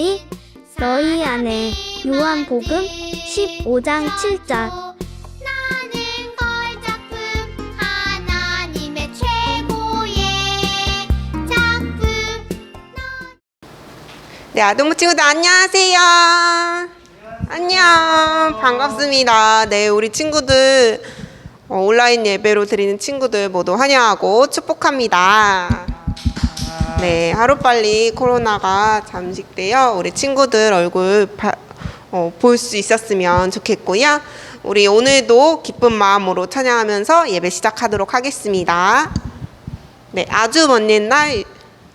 말이 너희 안에 요한복음 15장 7절 나는 걸작품 하나님의 최고의 작품 네, 아동부 친구들 안녕하세요. 안녕. 반갑습니다. 네, 우리 친구들 어, 온라인 예배로 드리는 친구들 모두 환영하고 축복합니다. 네, 하루빨리 코로나가 잠식되어 우리 친구들 얼굴 어, 볼 수 있었으면 좋겠고요. 우리 오늘도 기쁜 마음으로 찬양하면서 예배 시작하도록 하겠습니다. 네, 아주 먼 옛날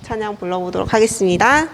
찬양 불러보도록 하겠습니다.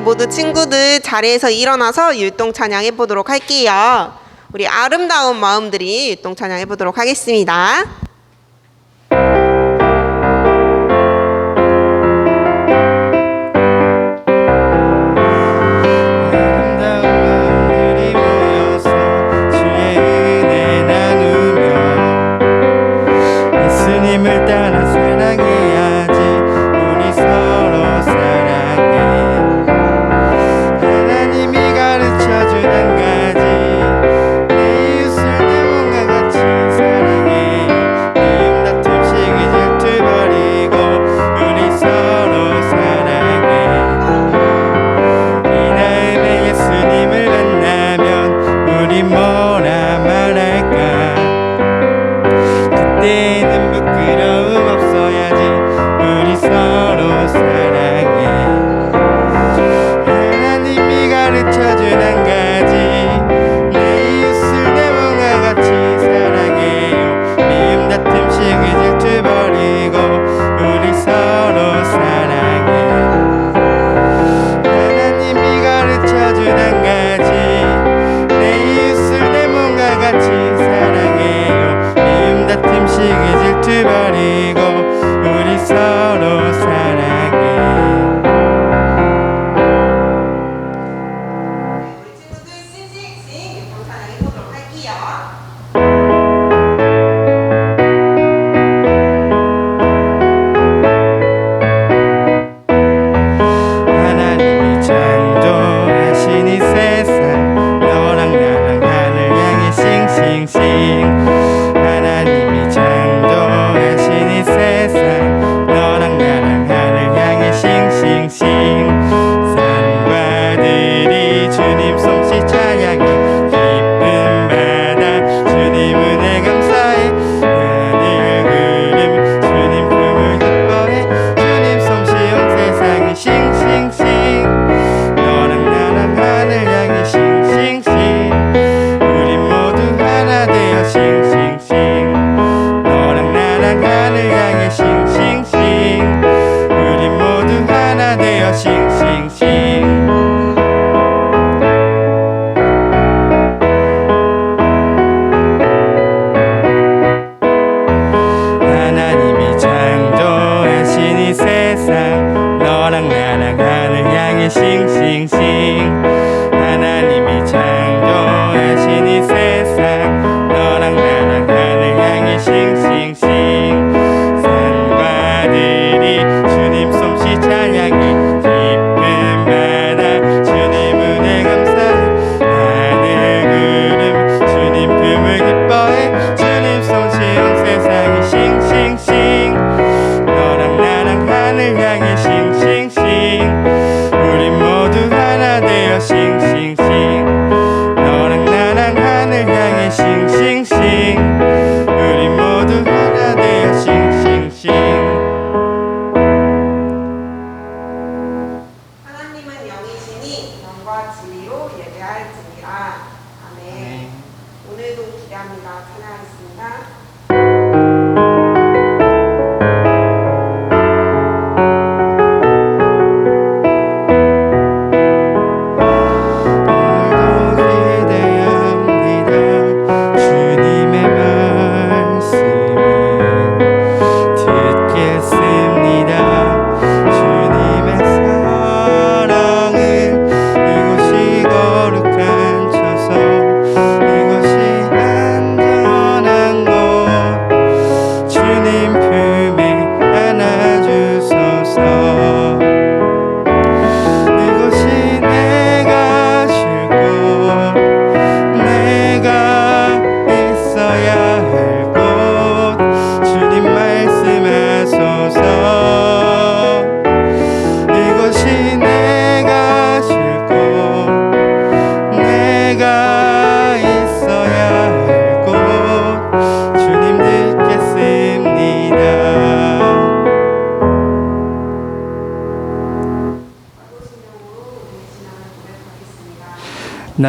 모두 친구들 자리에서 일어나서 율동 찬양해 보도록 할게요. 우리 아름다운 마음들이 율동 찬양해 보도록 하겠습니다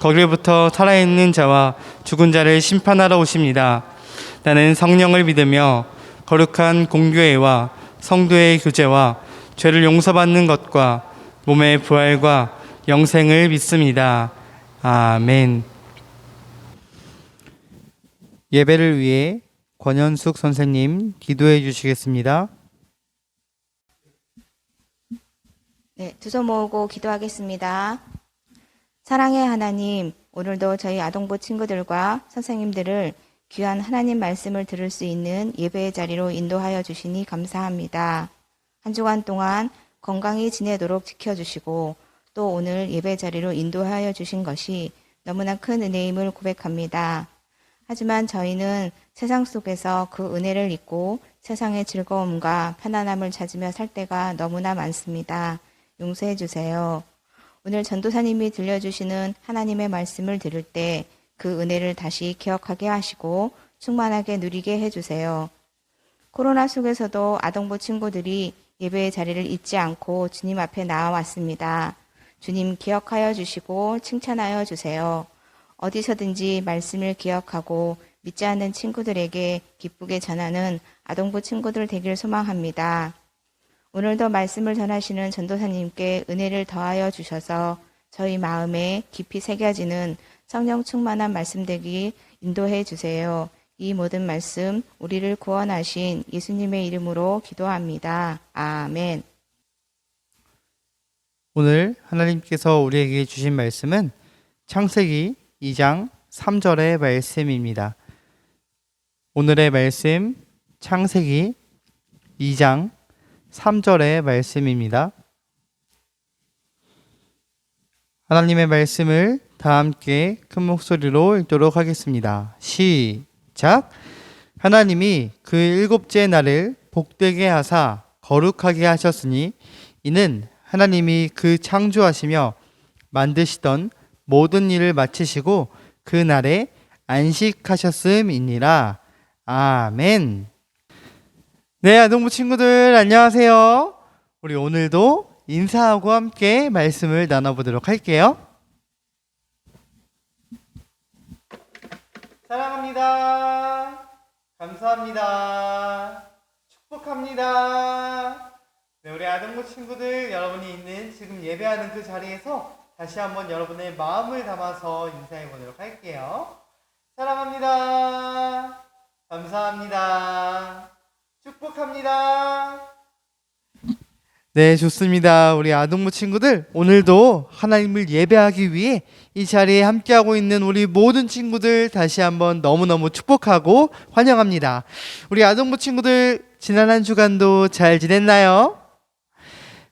거기로부터 살아있는 자와 죽은 자를 심판하러 오십니다. 나는 성령을 믿으며 거룩한 공교회와 성도의 교제와 죄를 용서받는 것과 몸의 부활과 영생을 믿습니다. 아멘. 예배를 위해 권현숙 선생님 기도해 주시겠습니다. 네, 두 손 모으고 기도하겠습니다. 사랑의 하나님, 오늘도 저희 아동부 친구들과 선생님들을 귀한 하나님 말씀을 들을 수 있는 예배의 자리로 인도하여 주시니 감사합니다. 한 주간 동안 건강히 지내도록 지켜주시고 또 오늘 예배 자리로 인도하여 주신 것이 너무나 큰 은혜임을 고백합니다. 하지만 저희는 세상 속에서 그 은혜를 잊고 세상의 즐거움과 편안함을 찾으며 살 때가 너무나 많습니다. 용서해 주세요. 오늘 전도사님이 들려주시는 하나님의 말씀을 들을 때 그 은혜를 다시 기억하게 하시고 충만하게 누리게 해주세요. 코로나 속에서도 아동부 친구들이 예배의 자리를 잊지 않고 주님 앞에 나와왔습니다. 주님 기억하여 주시고 칭찬하여 주세요. 어디서든지 말씀을 기억하고 믿지 않는 친구들에게 기쁘게 전하는 아동부 친구들 되길 소망합니다. 오늘도 말씀을 전하시는 전도사님께 은혜를 더하여 주셔서 저희 마음에 깊이 새겨지는 성령 충만한 말씀 되기 인도해 주세요. 이 모든 말씀 우리를 구원하신 예수님의 이름으로 기도합니다. 아멘. 오늘 하나님께서 우리에게 주신 말씀은 창세기 2장 3절의 말씀입니다. 오늘의 말씀 창세기 2장 3절의 말씀입니다. 하나님의 말씀을 다 함께 큰 목소리로 읽도록 하겠습니다. 시작. 하나님이 그 일곱째 날을 복되게 하사 거룩하게 하셨으니 이는 하나님이 그 창조하시며 만드시던 모든 일을 마치시고 그 날에 안식하셨음이니라. 아멘. 네, 아동부 친구들 안녕하세요. 우리 오늘도 인사하고 함께 말씀을 나눠보도록 할게요. 사랑합니다. 감사합니다. 축복합니다. 네, 우리 아동부 친구들 여러분이 있는 지금 예배하는 그 자리에서 다시 한번 여러분의 마음을 담아서 인사해 보도록 할게요. 사랑합니다. 감사합니다. 축복합니다. 네, 좋습니다. 우리 아동부 친구들, 오늘도 하나님을 예배하기 위해 이 자리에 함께하고 있는 우리 모든 친구들 다시 한번 너무너무 축복하고 환영합니다. 우리 아동부 친구들, 지난 한 주간도 잘 지냈나요?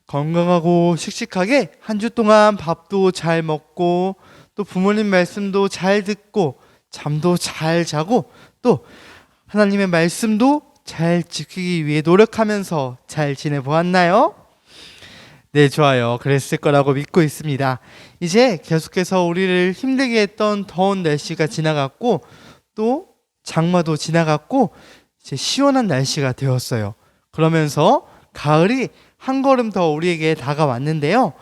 건강하고 씩씩하게 한 주 동안 밥도 잘 먹고 또 부모님 말씀도 잘 듣고 잠도 잘 자고 또 하나님의 말씀도 잘 지키기 위해 노력하면서 잘 지내보았나요? 네, 좋아요. 그랬을 거라고 믿고 있습니다. 이제 계속해서 우리를 힘들게 했던 더운 날씨가 지나갔고 또 장마도 지나갔고 이제 시원한 날씨가 되었어요. 그러면서 가을이 한 걸음 더 우리에게 다가왔는데요.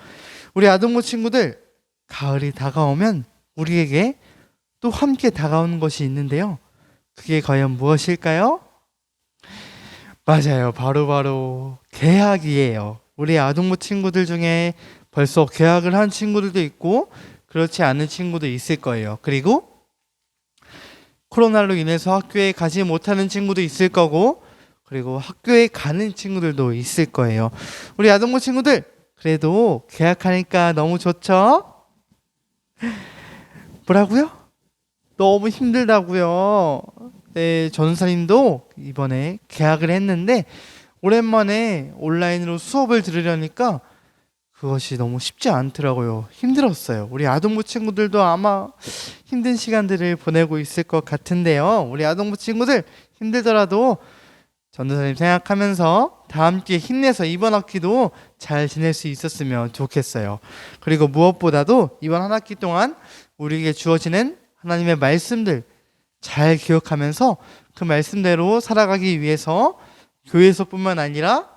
우리 아동부 친구들, 가을이 다가오면 우리에게 또 함께 다가오는 것이 있는데요. 그게 과연 무엇일까요? 맞아요. 바로바로 바로 개학이에요. 우리 아동부 친구들 중에 벌써 개학을 한 친구들도 있고 그렇지 않은 친구도 있을 거예요. 그리고 코로나로 인해서 학교에 가지 못하는 친구도 있을 거고 그리고 학교에 가는 친구들도 있을 거예요. 우리 아동부 친구들 그래도 개학하니까 너무 좋죠? 뭐라고요? 너무 힘들다고요. 네, 전사님도 이번에 개학을 했는데 오랜만에 온라인으로 수업을 들으려니까 그것이 너무 쉽지 않더라고요. 힘들었어요. 우리 아동부 친구들도 아마 힘든 시간들을 보내고 있을 것 같은데요. 우리 아동부 친구들 힘들더라도 전도사님 생각하면서 다 함께 힘내서 이번 학기도 잘 지낼 수 있었으면 좋겠어요. 그리고 무엇보다도 이번 한 학기 동안 우리에게 주어지는 하나님의 말씀들 잘 기억하면서 그 말씀대로 살아가기 위해서 교회에서뿐만 아니라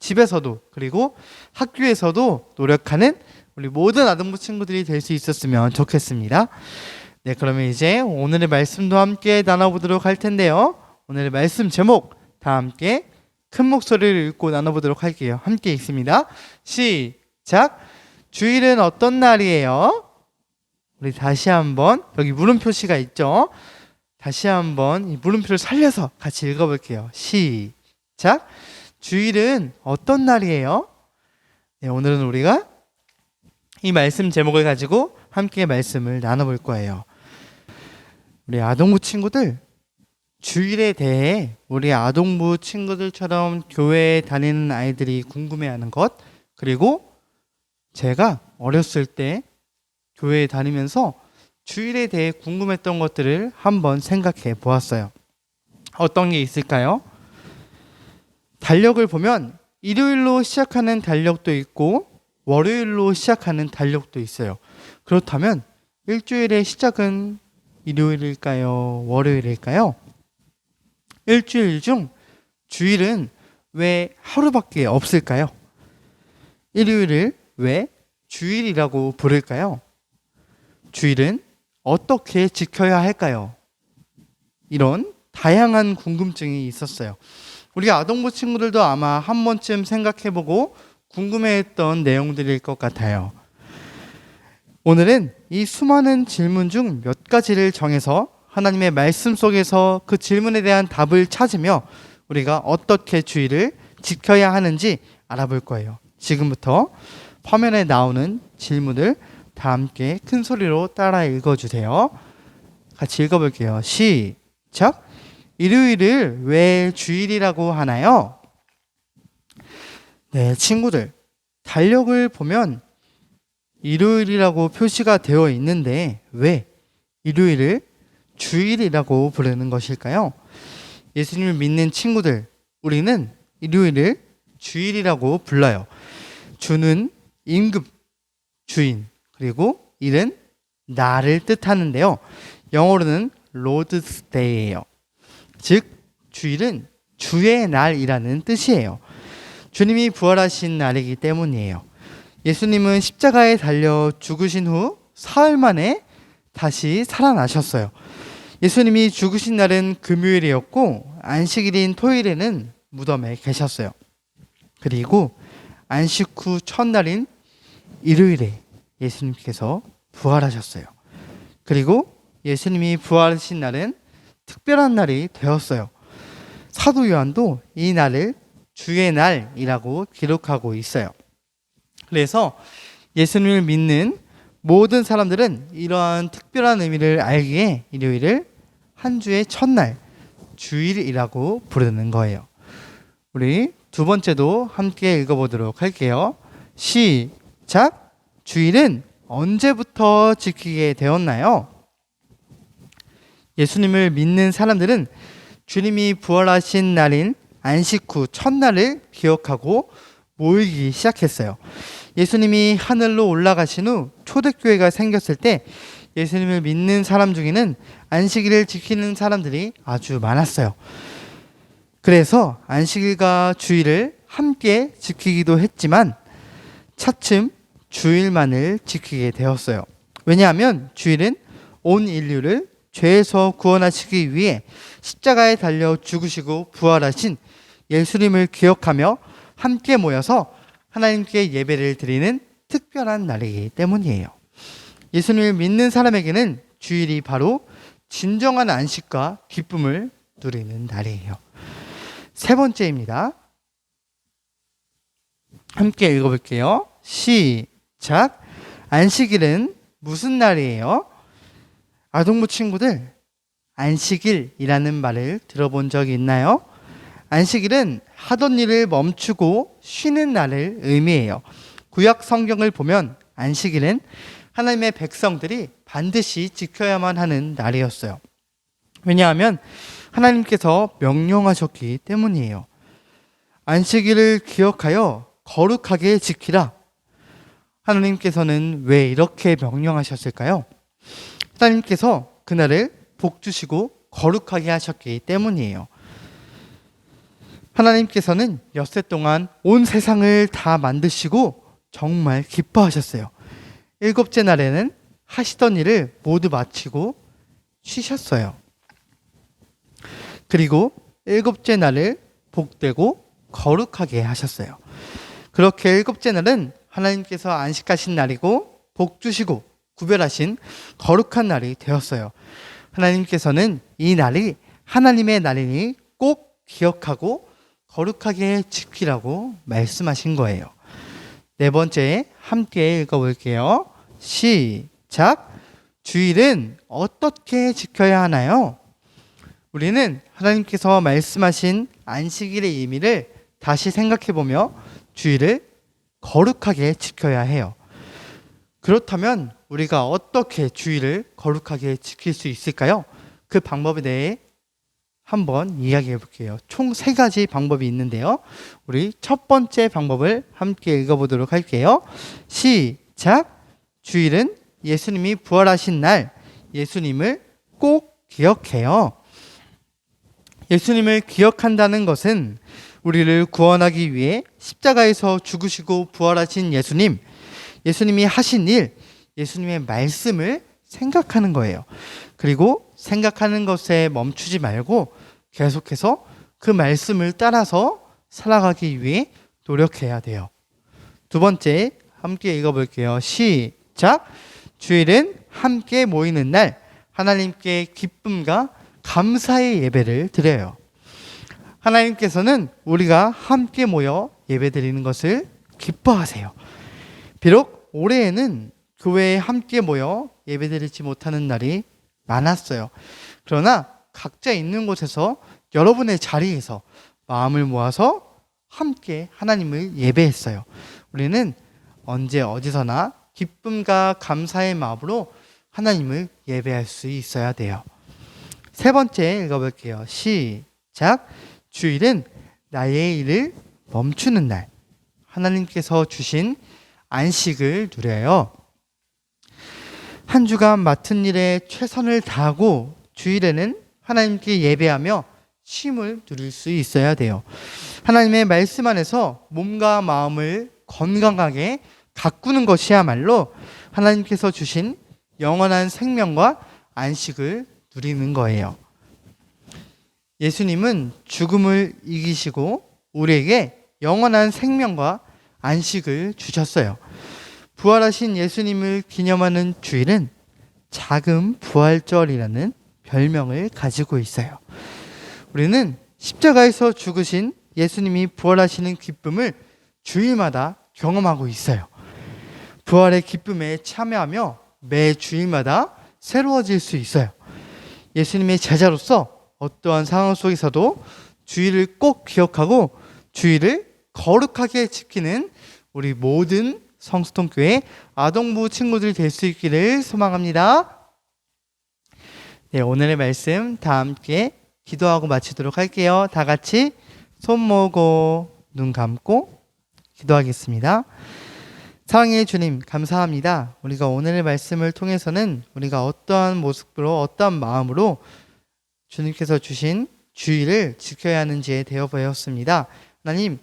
집에서도 그리고 학교에서도 노력하는 우리 모든 아동부 친구들이 될 수 있었으면 좋겠습니다. 네, 그러면 이제 오늘의 말씀도 함께 나눠보도록 할 텐데요. 오늘의 말씀 제목 다 함께 큰 목소리를 읽고 나눠보도록 할게요. 함께 읽습니다. 시작. 주일은 어떤 날이에요? 우리 다시 한번 여기 물음 표시가 있죠. 다시 한번 이 물음표를 살려서 같이 읽어볼게요. 시작. 주일은 어떤 날이에요? 네, 오늘은 우리가 이 말씀 제목을 가지고 함께 말씀을 나눠볼 거예요. 우리 아동부 친구들 주일에 대해 우리 아동부 친구들처럼 교회에 다니는 아이들이 궁금해하는 것 그리고 제가 어렸을 때 교회에 다니면서 주일에 대해 궁금했던 것들을 한번 생각해 보았어요. 어떤 게 있을까요? 달력을 보면 일요일로 시작하는 달력도 있고 월요일로 시작하는 달력도 있어요. 그렇다면 일주일의 시작은 일요일일까요? 월요일일까요? 일주일 중 주일은 왜 하루밖에 없을까요? 일요일을 왜 주일이라고 부를까요? 주일은 어떻게 지켜야 할까요? 이런 다양한 궁금증이 있었어요. 우리 아동부 친구들도 아마 한 번쯤 생각해보고 궁금해했던 내용들일 것 같아요. 오늘은 이 수많은 질문 중 몇 가지를 정해서 하나님의 말씀 속에서 그 질문에 대한 답을 찾으며 우리가 어떻게 주의를 지켜야 하는지 알아볼 거예요. 지금부터 화면에 나오는 질문을 다 함께 큰 소리로 따라 읽어주세요. 같이 읽어볼게요. 시작. 일요일을 왜 주일이라고 하나요? 네, 친구들. 달력을 보면 일요일이라고 표시가 되어 있는데 왜 일요일을 주일이라고 부르는 것일까요? 예수님을 믿는 친구들, 우리는 일요일을 주일이라고 불러요. 주는 임금, 주인, 그리고 일은 나를 뜻하는데요. 영어로는 로드스 데이예요. 즉 주일은 주의 날이라는 뜻이에요. 주님이 부활하신 날이기 때문이에요. 예수님은 십자가에 달려 죽으신 후 사흘 만에 다시 살아나셨어요. 예수님이 죽으신 날은 금요일이었고 안식일인 토요일에는 무덤에 계셨어요. 그리고 안식 후 첫날인 일요일에 예수님께서 부활하셨어요. 그리고 예수님이 부활하신 날은 특별한 날이 되었어요. 사도 요한도 이 날을 주의 날이라고 기록하고 있어요. 그래서 예수님을 믿는 모든 사람들은 이러한 특별한 의미를 알기에 일요일을 한 주의 첫날, 주일이라고 부르는 거예요. 우리 두 번째도 함께 읽어보도록 할게요. 시작. 주일은 언제부터 지키게 되었나요? 예수님을 믿는 사람들은 주님이 부활하신 날인 안식 후 첫날을 기억하고 모이기 시작했어요. 예수님이 하늘로 올라가신 후 초대교회가 생겼을 때 예수님을 믿는 사람 중에는 안식일을 지키는 사람들이 아주 많았어요. 그래서 안식일과 주일을 함께 지키기도 했지만 차츰 주일만을 지키게 되었어요. 왜냐하면 주일은 온 인류를 죄에서 구원하시기 위해 십자가에 달려 죽으시고 부활하신 예수님을 기억하며 함께 모여서 하나님께 예배를 드리는 특별한 날이기 때문이에요. 예수님을 믿는 사람에게는 주일이 바로 진정한 안식과 기쁨을 누리는 날이에요. 세 번째입니다. 함께 읽어볼게요. 시 작. 안식일은 무슨 날이에요? 아동부 친구들, 안식일이라는 말을 들어본 적이 있나요? 안식일은 하던 일을 멈추고 쉬는 날을 의미해요. 구약 성경을 보면 안식일은 하나님의 백성들이 반드시 지켜야만 하는 날이었어요. 왜냐하면 하나님께서 명령하셨기 때문이에요. 안식일을 기억하여 거룩하게 지키라. 하나님께서는 왜 이렇게 명령하셨을까요? 하나님께서 그날을 복 주시고 거룩하게 하셨기 때문이에요. 하나님께서는 엿새 동안 온 세상을 다 만드시고 정말 기뻐하셨어요. 일곱째 날에는 하시던 일을 모두 마치고 쉬셨어요. 그리고 일곱째 날을 복되고 거룩하게 하셨어요. 그렇게 일곱째 날은 하나님께서 안식하신 날이고 복 주시고 구별하신 거룩한 날이 되었어요. 하나님께서는 이 날이 하나님의 날이니 꼭 기억하고 거룩하게 지키라고 말씀하신 거예요. 네 번째 함께 읽어볼게요. 시작. 주일은 어떻게 지켜야 하나요? 우리는 하나님께서 말씀하신 안식일의 의미를 다시 생각해 보며 주일을 거룩하게 지켜야 해요. 그렇다면 우리가 어떻게 주일을 거룩하게 지킬 수 있을까요? 그 방법에 대해 한번 이야기해 볼게요. 총 세 가지 방법이 있는데요. 우리 첫 번째 방법을 함께 읽어 보도록 할게요. 시작. 주일은 예수님이 부활하신 날, 예수님을 꼭 기억해요. 예수님을 기억한다는 것은 우리를 구원하기 위해 십자가에서 죽으시고 부활하신 예수님, 예수님이 하신 일, 예수님의 말씀을 생각하는 거예요. 그리고 생각하는 것에 멈추지 말고 계속해서 그 말씀을 따라서 살아가기 위해 노력해야 돼요. 두 번째, 함께 읽어볼게요. 시작. 주일은 함께 모이는 날, 하나님께 기쁨과 감사의 예배를 드려요. 하나님께서는 우리가 함께 모여 예배 드리는 것을 기뻐하세요. 비록 올해에는 교회에 함께 모여 예배 드리지 못하는 날이 많았어요. 그러나 각자 있는 곳에서 여러분의 자리에서 마음을 모아서 함께 하나님을 예배했어요. 우리는 언제 어디서나 기쁨과 감사의 마음으로 하나님을 예배할 수 있어야 돼요. 세 번째 읽어볼게요. 시작. 주일은 나의 일을 멈추는 날. 하나님께서 주신 안식을 누려요. 한 주간 맡은 일에 최선을 다하고 주일에는 하나님께 예배하며 쉼을 누릴 수 있어야 돼요. 하나님의 말씀 안에서 몸과 마음을 건강하게 가꾸는 것이야말로 하나님께서 주신 영원한 생명과 안식을 누리는 거예요. 예수님은 죽음을 이기시고 우리에게 영원한 생명과 안식을 주셨어요. 부활하신 예수님을 기념하는 주일은 작은 부활절이라는 별명을 가지고 있어요. 우리는 십자가에서 죽으신 예수님이 부활하시는 기쁨을 주일마다 경험하고 있어요. 부활의 기쁨에 참여하며 매 주일마다 새로워질 수 있어요. 예수님의 제자로서 어떠한 상황 속에서도 주일을 꼭 기억하고 주일을 거룩하게 지키는 우리 모든 성수통교회 아동부 친구들 될수 있기를 소망합니다. 네, 오늘의 말씀 다 함께 기도하고 마치도록 할게요. 다 같이 손 모으고 눈 감고 기도하겠습니다. 사랑의 주님, 감사합니다. 우리가 오늘의 말씀을 통해서는 우리가 어떠한 모습으로, 어떠한 마음으로 주님께서 주신 주의를 지켜야 하는지에 대어 보였습니다. 하나님,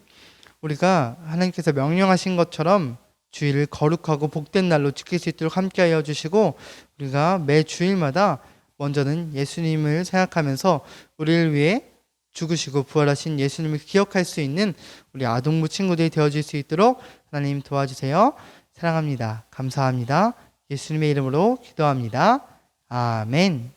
우리가 하나님께서 명령하신 것처럼 주일을 거룩하고 복된 날로 지킬 수 있도록 함께하여 주시고 우리가 매 주일마다 먼저는 예수님을 생각하면서 우리를 위해 죽으시고 부활하신 예수님을 기억할 수 있는 우리 아동부 친구들이 되어질 수 있도록 하나님 도와주세요. 사랑합니다. 감사합니다. 예수님의 이름으로 기도합니다. 아멘.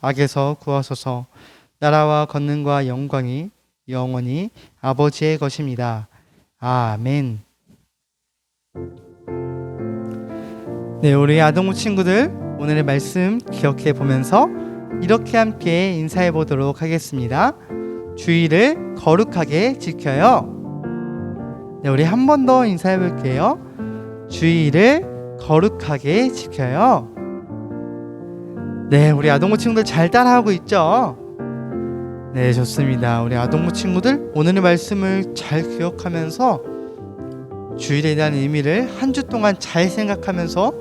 악에서 구하소서 나라와 권능과 영광이 영원히 아버지의 것입니다. 아멘. 네, 우리 아동부 친구들 오늘의 말씀 기억해 보면서 이렇게 함께 인사해 보도록 하겠습니다. 주의를 거룩하게 지켜요. 네, 우리 한 번 더 인사해 볼게요. 주의를 거룩하게 지켜요. 네, 우리 아동부 친구들 잘 따라하고 있죠? 네, 좋습니다. 우리 아동부 친구들 오늘의 말씀을 잘 기억하면서 주일에 대한 의미를 한 주 동안 잘 생각하면서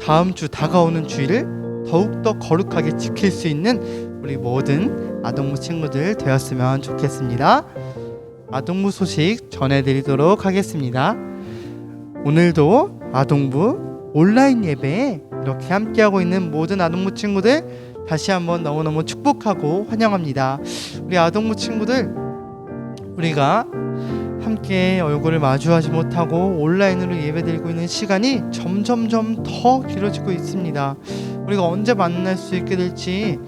다음 주 다가오는 주일을 더욱더 거룩하게 지킬 수 있는 우리 모든 아동부 친구들 되었으면 좋겠습니다. 아동부 소식 전해드리도록 하겠습니다. 오늘도 아동부 온라인 예배에 이렇게 함께하고 있는 모든 아동부 친구들 다시 한번 너무너무 축복하고 환영합니다. 우리 아동부 친구들 우리가 함께 얼굴을 마주하지 못하고 온라인으로 예배드리고 있는 시간이 점점점 더 길어지고 있습니다. 우리가 언제 만날 수 있게 될지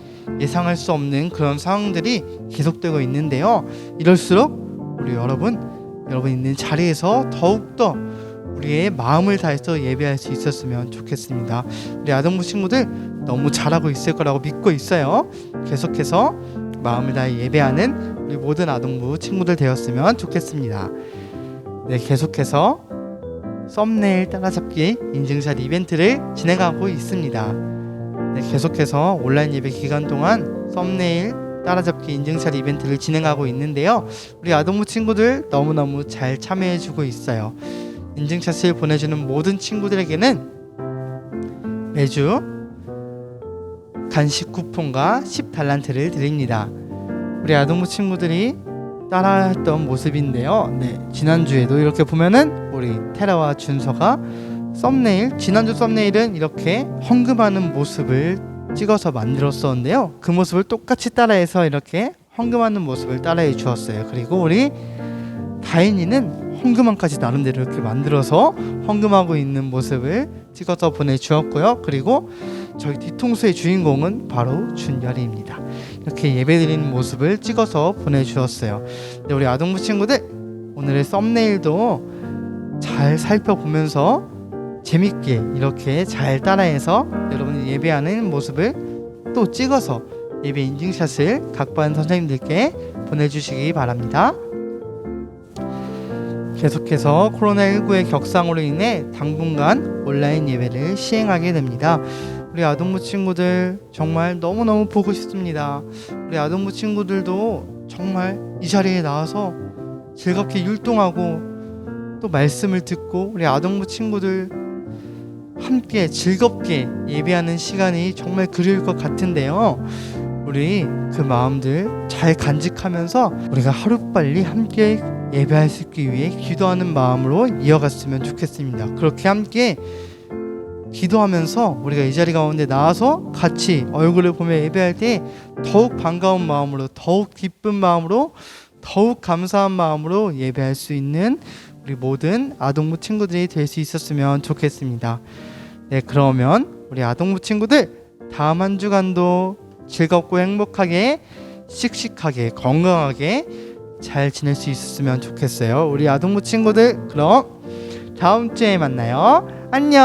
예상할 수 없는 그런 상황들이 계속되고 있는데요. 이럴수록 우리 여러분, 여러분 있는 자리에서 더욱더 우리의 마음을 다해서 예배할 수 있었으면 좋겠습니다. 우리 아동부 친구들 너무 잘하고 있을 거라고 믿고 있어요. 계속해서 마음을 다해 예배하는 우리 모든 아동부 친구들 되었으면 좋겠습니다. 네, 계속해서 썸네일 따라잡기 인증샷 이벤트를 진행하고 있습니다. 네, 계속해서 온라인 예배 기간 동안 썸네일 따라잡기 인증샷 이벤트를 진행하고 있는데요. 우리 아동부 친구들 너무너무 잘 참여해주고 있어요. 인증샷을 보내주는 모든 친구들에게는 매주 간식 쿠폰과 10달란트를 드립니다. 우리 아동부 친구들이 따라했던 모습인데요. 네, 지난주에도 이렇게 보면은 우리 테라와 준서가 썸네일, 지난주 썸네일은 이렇게 헌금하는 모습을 찍어서 만들었었는데요. 그 모습을 똑같이 따라해서 이렇게 헌금하는 모습을 따라해 주었어요. 그리고 우리 다인이는 헌금함까지 나름대로 이렇게 만들어서 헌금하고 있는 모습을 찍어서 보내주었고요. 그리고 저희 뒤통수의 주인공은 바로 준열이입니다. 이렇게 예배드리는 모습을 찍어서 보내주었어요. 네, 우리 아동부 친구들 오늘의 썸네일도 잘 살펴보면서 재밌게 이렇게 잘 따라해서 여러분이 예배하는 모습을 또 찍어서 예배 인증샷을 각반 선생님들께 보내주시기 바랍니다. 계속해서 코로나19의 격상으로 인해 당분간 온라인 예배를 시행하게 됩니다. 우리 아동부 친구들 정말 너무너무 보고 싶습니다. 우리 아동부 친구들도 정말 이 자리에 나와서 즐겁게 율동하고 또 말씀을 듣고 우리 아동부 친구들 함께 즐겁게 예배하는 시간이 정말 그리울 것 같은데요. 우리 그 마음들 잘 간직하면서 우리가 하루빨리 함께 예배할 수 있기 위해 기도하는 마음으로 이어갔으면 좋겠습니다. 그렇게 함께 기도하면서 우리가 이 자리 가운데 나와서 같이 얼굴을 보며 예배할 때 더욱 반가운 마음으로 더욱 기쁜 마음으로 더욱 감사한 마음으로 예배할 수 있는 우리 모든 아동부 친구들이 될 수 있었으면 좋겠습니다. 네, 그러면 우리 아동부 친구들 다음 한 주간도 즐겁고 행복하게 씩씩하게 건강하게 잘 지낼 수 있었으면 좋겠어요. 우리 아동부 친구들 그럼 다음 주에 만나요. 안녕.